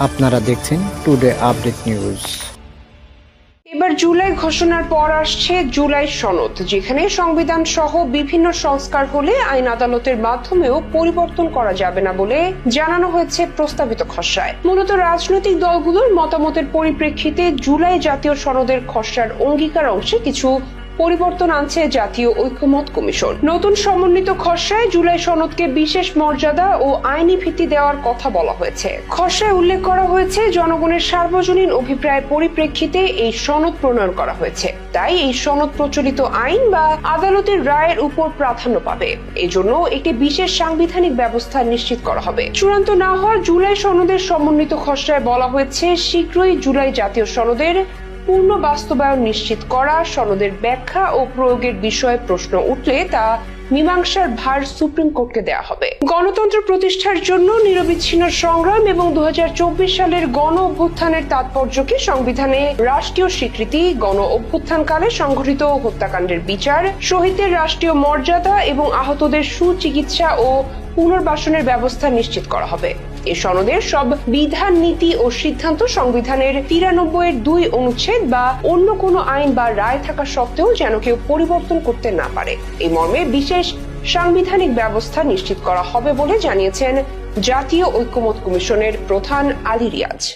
আপনারা দেখছেন today update news এবার জুলাই ঘোষণার পর আসছে জুলাই সনদ, যেখানে সংবিধান সহ বিভিন্ন সংস্কার হলে আইন আদালতের মাধ্যমেও পরিবর্তন করা যাবে না বলে জানানো হয়েছে প্রস্তাবিত খসড়ায়। মূলত রাজনৈতিক দলগুলোর মতামতের পরিপ্রেক্ষিতে জুলাই জাতীয় সনদের খসড়ার অঙ্গীকার অংশে কিছু পরিবর্তন আনছে জাতীয় ঐক্যমত কমিশন। নতুন সমন্বিত খসড়ায় জুলাই সনদকে বিশেষ মর্যাদা ও আইনি ভিত্তি দেওয়ার কথা বলা হয়েছে। খসড়ায় উল্লেখ করা হয়েছে, জনগণের সার্বজনীন অভিপ্রায় পরিপ্রেক্ষিতে এই সনদ প্রণয়ন করা হয়েছে। তাই এই সনদ প্রচলিত আইন বা আদালতের রায়ের উপর প্রাধান্য পাবে। এজন্য একটি বিশেষ সাংবিধানিক ব্যবস্থা নিশ্চিত করা হবে। চূড়ান্ত না হওয়া জুলাই সনদের সমন্বিত খসড়ায় বলা হয়েছে, শীঘ্রই জুলাই জাতীয় সনদের পূর্ণ বাস্তবায়ন নিশ্চিত করা, সনদের ব্যাখ্যা ও প্রয়োগের বিষয়ে প্রশ্ন উঠলে তা মীমাংসার ভার সুপ্রিম কোর্টকে দেওয়া হবে। গণতন্ত্র প্রতিষ্ঠার জন্য নিরবিচ্ছিন্ন সংগ্রাম এবং দু হাজার চব্বিশ সালের গণ অভ্যুত্থানের তাৎপর্যকে সংবিধানে রাষ্ট্রীয় স্বীকৃতি, গণ অভ্যুত্থানকালে সংঘটিত হত্যাকাণ্ডের বিচার, শহীদদের রাষ্ট্রীয় মর্যাদা এবং আহতদের সুচিকিৎসা ও পুনর্বাসনের ব্যবস্থা নিশ্চিত করা হবে। এ সনদের সব বিধান, নীতি ও সিদ্ধান্ত সংবিধানের তিরানব্বই এর দুই অনুচ্ছেদ বা অন্য কোনো আইন বা রায় থাকা সত্ত্বেও যেন কেউ পরিবর্তন করতে না পারে। এই মর্মে বিশেষ সাংবিধানিক ব্যবস্থা নিশ্চিত করা হবে বলে জানিয়েছেন জাতীয় ঐক্যমত কমিশনের প্রধান আলী রিয়াজ।